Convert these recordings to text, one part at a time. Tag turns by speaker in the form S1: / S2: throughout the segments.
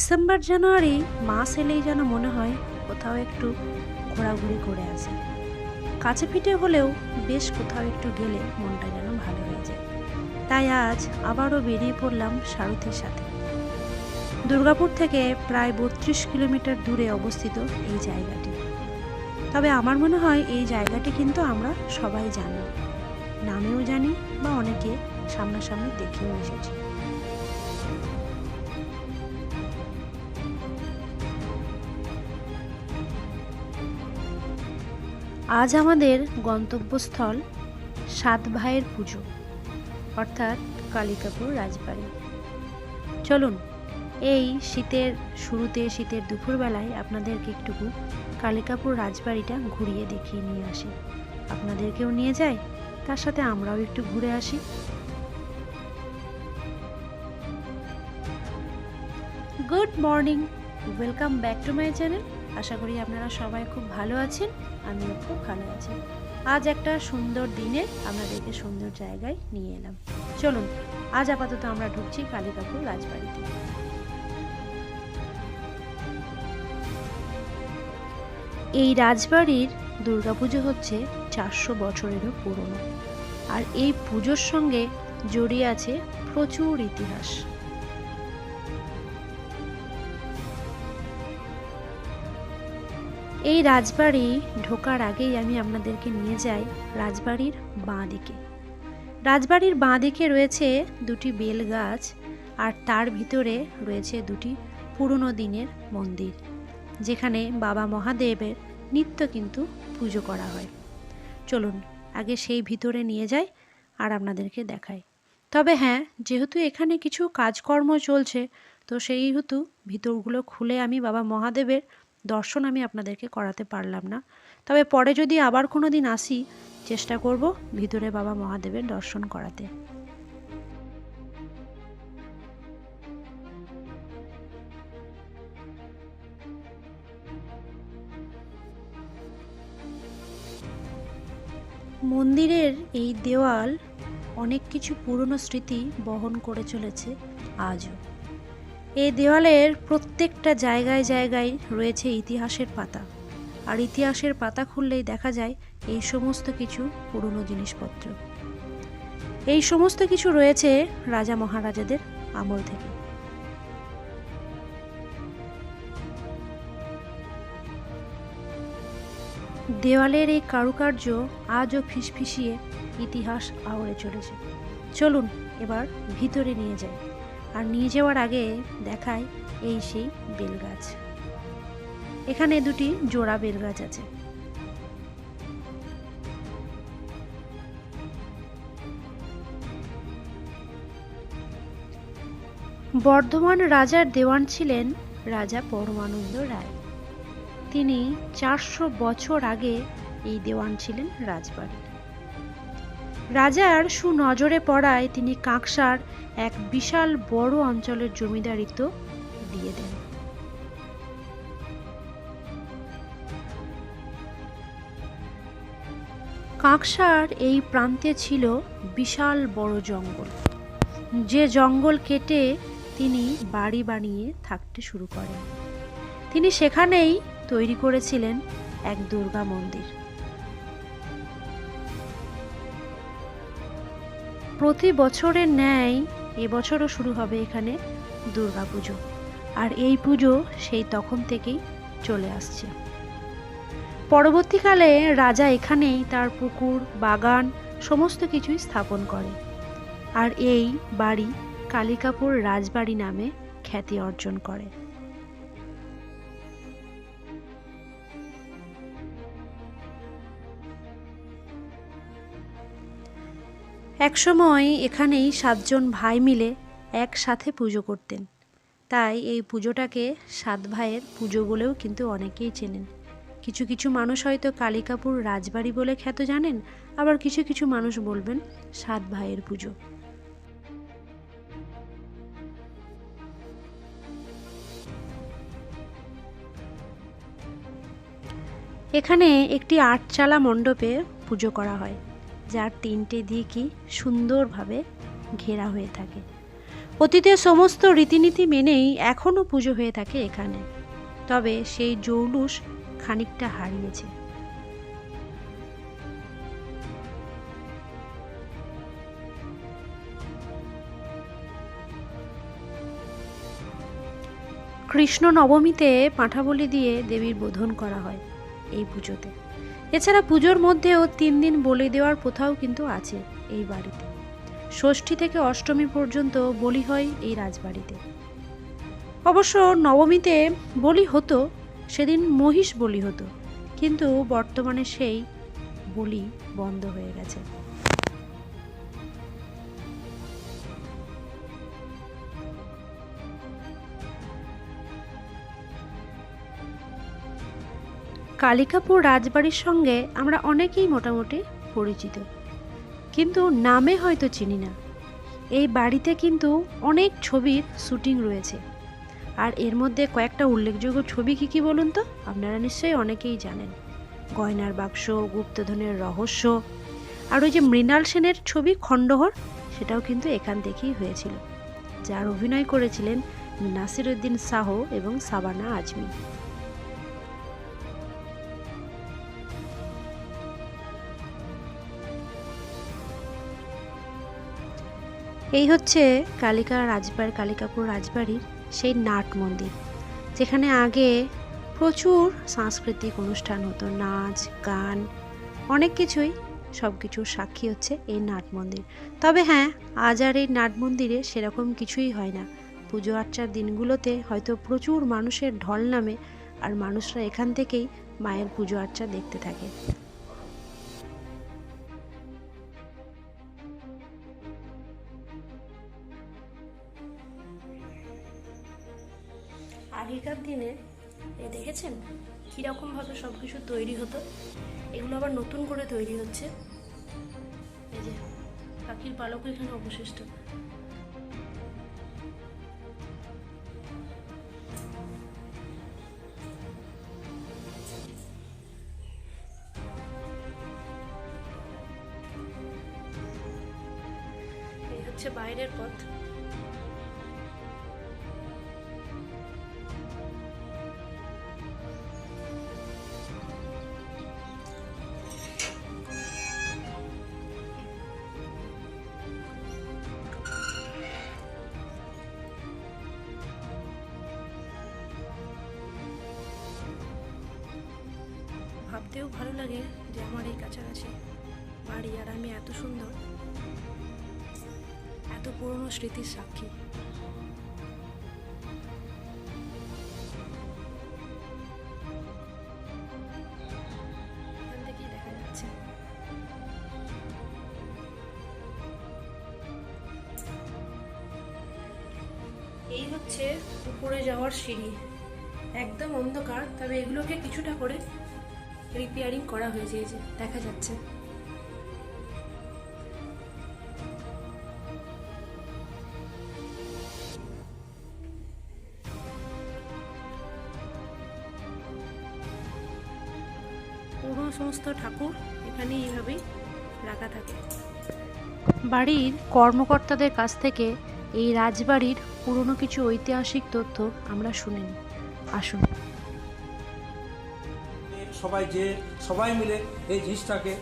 S1: December January মাস এলেই যেন মনে হয় কোথাও একটু ঘোরাঘুরি করে আসে। কাছে পিঠে হলেও বেশ কোথাও একটু গেলে মনটা যেন ভালো হয়ে যায়। তাই আজ আবারও বেরিয়ে পড়লাম সারথীর সাথে। দুর্গাপুর থেকে প্রায় বত্রিশ কিলোমিটার দূরে অবস্থিত এই জায়গাটি। তবে আমার মনে হয় এই জায়গাটি কিন্তু আমরা সবাই জানি। নামেও জানি বা অনেকে সামনাসামনি দেখেও এসেছি। আজ আমাদের গন্তব্যস্থল সাত ভাইয়ের পুজো, অর্থাৎ কালিকাপুর রাজবাড়ি। চলুন, এই শীতের শুরুতে, শীতের দুপুরবেলায় আপনাদেরকে একটুকু কালিকাপুর রাজবাড়িটা ঘুরিয়ে দেখিয়ে নিয়ে আসি। আপনাদেরকেও নিয়ে যাই, তার সাথে আমরাও একটু ঘুরে আসি। Good morning, welcome back to my channel. আশা করি আপনারা সবাই খুব ভালো আছেন। আমিও খুব ভালো আছি। আজ একটা সুন্দর দিনে আপনাদেরকে সুন্দর জায়গায় নিয়ে এলাম। চলুন, আজ আপাতত আমরা ঢুকছি কালিকাপুর রাজবাড়িতে। এই রাজবাড়ির দুর্গাপুজো হচ্ছে চারশো বছরেরও পুরনো। আর এই পুজোর সঙ্গে জড়িয়ে আছে প্রচুর ইতিহাস। এই রাজবাড়ি ঢোকার আগেই আমি আপনাদেরকে নিয়ে যাই রাজবাড়ির বাঁ দিকে। রাজবাড়ির বাঁ দিকে রয়েছে দুটি বেল গাছ আর তার ভিতরে রয়েছে দুটি পুরনো দিনের মন্দির, যেখানে বাবা মহাদেবের নিত্য কিন্তু পুজো করা হয়। চলুন, আগে সেই ভিতরে নিয়ে যাই আর আপনাদেরকে দেখাই। তবে হ্যাঁ যেহেতু এখানে কিছু কাজকর্ম চলছে, তো সেই হেতু ভিতরগুলো খুলে আমি বাবা মহাদেবের দর্শন আমি আপনাদেরকে করাতে পারলাম না। তবে পরে যদি আবার কোনো দিন আসি, চেষ্টা করব ভিতরে বাবা মহাদেবের দর্শন করাতে। মন্দিরের এই দেওয়াল অনেক কিছু পুরনো স্মৃতি বহন করে চলেছে আজও। এই দেওয়ালের প্রত্যেকটা জায়গায় জায়গায় রয়েছে ইতিহাসের পাতা। আর ইতিহাসের পাতা খুললেই দেখা যায় এই সমস্ত কিছু পুরনো জিনিসপত্র। এই সমস্ত কিছু রয়েছে রাজা মহারাজাদের আমল থেকে। দেওয়ালের এই কারুকার্য আজও ফিসফিসিয়ে ইতিহাস আওড়ে চলেছে। চলুন এবার ভিতরে নিয়ে যাই। আর নিয়ে যাওয়ার আগে দেখায় এই সেই বেলগাছ। এখানে দুটি জোড়া বেলগাছ আছে। বর্ধমান রাজার দেওয়ান ছিলেন রাজা পরমানন্দ রায়। তিনি চারশো বছর আগে এই দেওয়ান ছিলেন রাজবাড়ির। রাজার সুনজরে পড়ায় তিনি কাঁকসার এক বিশাল বড় অঞ্চলের জমিদারিত্ব দিয়ে দেন। কাঁকসার এই প্রান্তে ছিল বিশাল বড় জঙ্গল। যে জঙ্গল কেটে তিনি বাড়ি বানিয়ে থাকতে শুরু করেন। তিনি সেখানেই তৈরি করেছিলেন এক দুর্গা মন্দির। প্রতি বছরের ন্যায় এবছরও শুরু হবে এখানে দুর্গা পুজো। আর এই পুজো সেই তখন থেকেই চলে আসছে। পরবর্তীকালে রাজা এখানেই তার পুকুর, বাগান সমস্ত কিছুই স্থাপন করে। আর এই বাড়ি কালিকাপুর রাজবাড়ি নামে খ্যাতি অর্জন করে। একসময় এখানেই সাতজন ভাই মিলে একসাথে পুজো করতেন। তাই এই পুজোটাকে সাত ভাইয়ের পুজো বলেও কিন্তু অনেকেই চেনেন। কিছু কিছু মানুষ হয়তো কালিকাপুর রাজবাড়ি বলে খ্যাত জানেন, আবার কিছু কিছু মানুষ বলবেন সাত ভাইয়ের পুজো। এখানে একটি আটচালা মণ্ডপে পুজো করা হয়। যার তিনটে দিকই সুন্দরভাবে ঘেরা হয়ে থাকে। অতীতের সমস্ত রীতিনীতি মেনেই এখনও পুজো হয়ে থাকে এখানে। তবে সেই জৌলুস খানিকটা হারিয়েছে। কৃষ্ণ নবমীতে পাঁঠা বলি দিয়ে দেবীর বোধন করা হয় এই পুজোতে। এছাড়া পুজোর মধ্যেও তিন দিন বলি দেওয়ার প্রথাও কিন্তু আছে এই বাড়িতে। ষষ্ঠী থেকে অষ্টমী পর্যন্ত বলি হয় এই রাজবাড়িতে। অবশ্য নবমীতে বলি হতো, সেদিন মহিষ বলি হতো, কিন্তু বর্তমানে সেই বলি বন্ধ হয়ে গেছে। কালিকাপুর রাজবাড়ির সঙ্গে আমরা অনেকেই মোটামুটি পরিচিত। কিন্তু নামে হয়তো চিনি না। এই বাড়িতে কিন্তু অনেক ছবির শুটিং রয়েছে। আর এর মধ্যে কয়েকটা উল্লেখযোগ্য ছবি কী কী বলুন তো? আপনারা নিশ্চয়ই অনেকেই জানেন। গয়নার বাক্স, গুপ্তধনের রহস্য, আর ওই যে মৃণাল সেনের ছবি খণ্ডহর, সেটাও কিন্তু এখান থেকেই হয়েছিল, যার অভিনয় করেছিলেন নাসিরুদ্দিন শাহ এবং সাবানা আজমি। এই হচ্ছে কালিকা রাজবাড়ি কালিকাপুর রাজবাড়ির সেই নাট মন্দির, যেখানে আগে প্রচুর সাংস্কৃতিক অনুষ্ঠান হতো, নাচ, গান, অনেক কিছুই সব কিছুর সাক্ষী হচ্ছে এই নাট মন্দির। তবে হ্যাঁ আজ আর এই নাট মন্দিরে সেরকম কিছুই হয় না। পুজো আর্চার দিনগুলোতে হয়তো প্রচুর মানুষের ঢল নামে আর মানুষরা এখান থেকেই মায়ের পুজো আর্চা দেখতে থাকে। আগেকার দিনে এ দেখেছেন? কীরকমভাবে সব কিছু তৈরি হতো? এগুলো আবার নতুন করে তৈরি হচ্ছে। এই যে, পাখির পালক এখানে অবশিষ্ট। হচ্ছে বাইরের পথ। ভাবতেও ভালো লাগে যে আমার এই কাছাকাছি বাড়ি আর আমি এত সুন্দর, এত পুরনো স্মৃতির সাক্ষী। এই হচ্ছে উপরে যাওয়ার সিঁড়ি, একদম অন্ধকার, তবে এগুলোকে কিছুটা করে রিপেয়ারিং করা হয়েছে যে দেখা যাচ্ছে। সমস্ত ঠাকুর এখানে এইভাবেই রাখা থাকে। বাড়ির কর্মকর্তাদের কাছ থেকে এই রাজবাড়ির পুরনো কিছু ঐতিহাসিক তথ্য আমরা শুনিনি। আসুন।
S2: সবাই যে সবাই মিলে এই জিনিসটাকে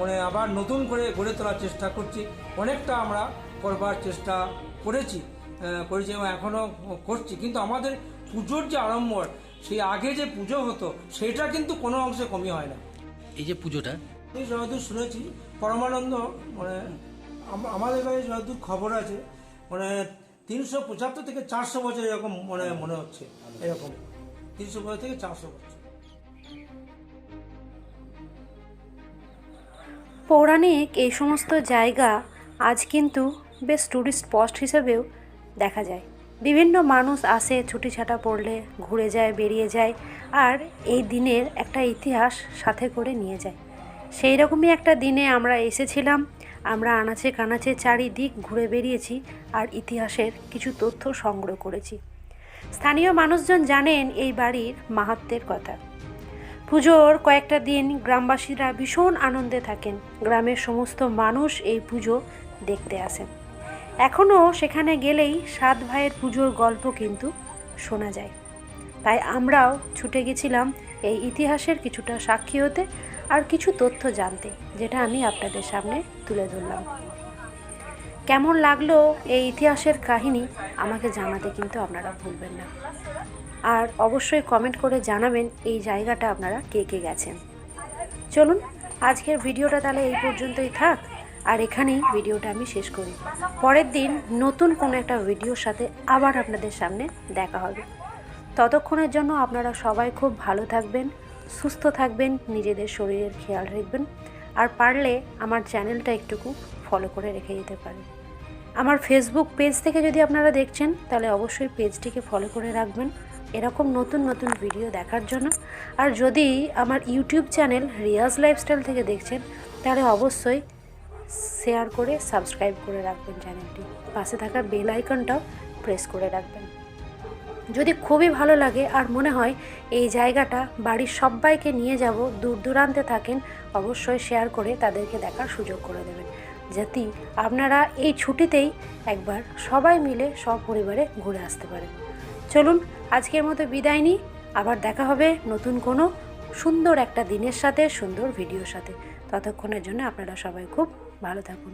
S2: মানে আবার নতুন করে গড়ে তোলার চেষ্টা করছি। অনেকটা আমরা করবার চেষ্টা করেছি করেছি এবং এখনও করছি। কিন্তু আমাদের পুজোর যে আড়ম্বর সেই আগে যে পুজো হতো সেটা কিন্তু কোনো অংশে কমই হয় না।
S3: এই যে পুজোটা?
S2: আমি যতদূর শুনেছি পরমানন্দ মানে আমাদের কাছে যতদূর খবর আছে মানে তিনশো পঁচাত্তর থেকে চারশো বছর এরকম মনে মনে হচ্ছে এরকম। তিনশো বছর থেকে চারশো বছর।
S1: পৌরাণিক এই সমস্ত জায়গা আজ কিন্তু বেশ ট্যুরিস্ট স্পট হিসেবেও দেখা যায়। বিভিন্ন মানুষ আসে, ছুটি ছাটা পড়লে ঘুরে যায়, বেরিয়ে যায় আর এই দিনের একটা ইতিহাস সাথে করে নিয়ে যায়। সেই রকমই একটা দিনে আমরা এসেছিলাম, আমরা আনাচে কানাচে চারিদিক ঘুরে বেরিয়েছি আর ইতিহাসের কিছু তথ্য সংগ্রহ করেছি। স্থানীয় মানুষজন জানেন এই বাড়ির মাহাত্মের কথা। পুজোর কয়েকটা দিন গ্রামবাসীরা ভীষণ আনন্দে থাকেন। গ্রামের সমস্ত মানুষ এই পুজো দেখতে আসেন। এখনও সেখানে গেলেই সাত ভাইয়ের পুজোর গল্প কিন্তু শোনা যায়। তাই আমরাও ছুটে গেছিলাম এই ইতিহাসের কিছুটা সাক্ষী হতে আর কিছু তথ্য জানতে, যেটা আমি আপনাদের সামনে তুলে ধরলাম। কেমন লাগল এই ইতিহাসের কাহিনী আমাকে জানাতে কিন্তু আপনারা ভুলবেন না। আর অবশ্যই কমেন্ট করে জানাবেন এই জায়গাটা আপনারা কে কে গেছেন। চলুন, আজকের ভিডিওটা তাহলে এই পর্যন্তই থাক, আর এখানেই ভিডিওটা আমি শেষ করি। পরের দিন নতুন কোনো একটা ভিডিওর সাথে আবার আপনাদের সামনে দেখা হবে। ততক্ষণের জন্য আপনারা সবাই খুব ভালো থাকবেন, সুস্থ থাকবেন, নিজেদের শরীরের খেয়াল রাখবেন, আর পারলে আমার চ্যানেলটা একটুকু ফলো করে রেখে যেতে পারেন। আমার ফেসবুক পেজ থেকে যদি আপনারা দেখছেন, তাহলে অবশ্যই পেজটিকে ফলো করে রাখবেন এরকম নতুন নতুন ভিডিও দেখার জন্য। আর যদি আমার ইউটিউব চ্যানেল রিয়াজ লাইফস্টাইল থেকে দেখছেন, তাহলে অবশ্যই শেয়ার করে সাবস্ক্রাইব করে রাখবেন চ্যানেলটি পাশে থাকা বেল আইকনটাও প্রেস করে রাখবেন। যদি খুবই ভালো লাগে আর মনে হয় এই জায়গাটা, বাড়ির সবাইকে নিয়ে যাব, দূর দূরান্তে থাকেন, অবশ্যই শেয়ার করে তাদেরকে দেখার সুযোগ করে দেবেন। যাতে আপনারা এই ছুটিতেই একবার সবাই মিলে সপরিবারে ঘুরে আসতে পারেন। চলুন আজকের মতো বিদায় নিই। আবার দেখা হবে নতুন কোনো সুন্দর একটা দিনের সাথে, সুন্দর ভিডিওর সাথে। ততক্ষণের জন্য আপনারা সবাই খুব ভালো থাকুন।